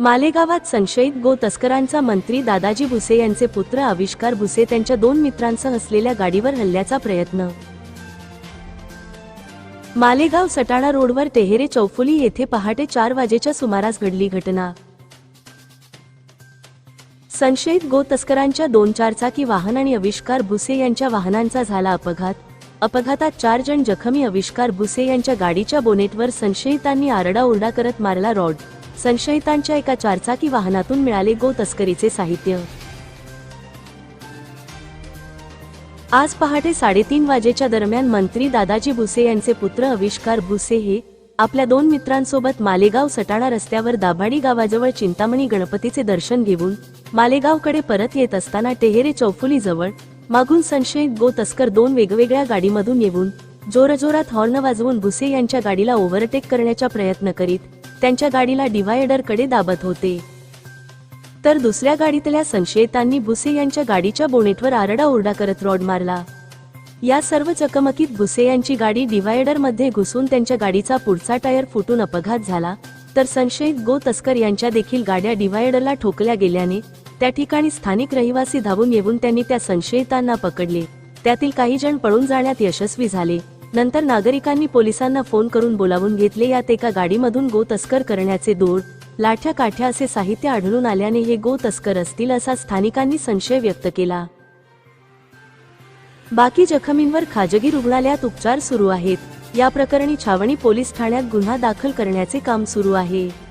मालेगावात संशयित गो तस्करांचा मंत्री दादाजी भुसे यांचे पुत्र आविष्कार भुसे त्यांच्या दोन मित्रांसह असलेल्या गाडीवर हल्ल्याचा प्रयत्न. मालेगाव सटाणा रोडवर तेहेरे चौफुली येथे पहाटे चार वाजेच्या सुमारास घडली घटना. संशयित गो तस्करांच्या दोन चारचाकी वाहन आणि आविष्कार भुसे यांच्या वाहनांचा झाला अपघात. अपघातात चार जण जखमी आविष्कार भुसे यांच्या गाडीच्या बोनेटवर संशयितांनी आरडाओरडा करत मारला रॉड. संशयितांच्या एका चारचाकी वाहनातून मिळाले गो तस्करीचे साहित्य. आज पहाटे साडेतीन वाजेच्या दरम्यान मंत्री दादाजी भुसे यांचे पुत्र आविष्कार भुसे हे आपल्या दोन मित्रांसोबत मालेगाव सटाणा रस्त्यावर दाभाडी गावाजवळ चिंतामणी गणपतीचे दर्शन घेऊन मालेगावकडे परत येत असताना टेहेरे चौफुली जवळ मागून संशयित गो तस्कर दोन वेगवेगळ्या गाडीमधून येऊन जोरजोरात हॉर्न वाजवून भुसे यांच्या गाडीला ओव्हरटेक करण्याचा प्रयत्न करीत त्यांच्या गाडीला डिव्हायडरकडे दाबत होते. तर दुसऱ्या गाडीतल्या संशयितांनी भुसे यांच्या गाडीच्या बोनेटवर आरडाओरडा करत रॉड मारला. या सर्व चकमकीत भुसे यांची गाडी डिव्हायडरमध्ये घुसून त्यांच्या गाडीचा पुढचा टायर फुटून अपघात झाला तर संशयित गो तस्कर यांच्या देखील गाड्या डिव्हायडरला ठोकल्या गेल्याने त्या ठिकाणी स्थानिक रहिवासी धावून येऊन त्यांनी त्या संशयितांना पकडले. त्यातील काही जण पळून जाण्यात यशस्वी झाले. नंतर नागरिकांनी पोलिसांना फोन करून बोलावून घेतले यात एका गाडीमधून गो तस्कर करण्याचे दोड लाठ्या काठ्या असे साहित्य आढळून आल्याने हे गो तस्कर असतील असा स्थानिकांनी संशय व्यक्त केला. बाकी जखमींवर खाजगी रुग्णालयात उपचार सुरू आहेत. या प्रकरणी छावणी पोलीस ठाण्यात गुन्हा दाखल करण्याचे काम सुरू आहे.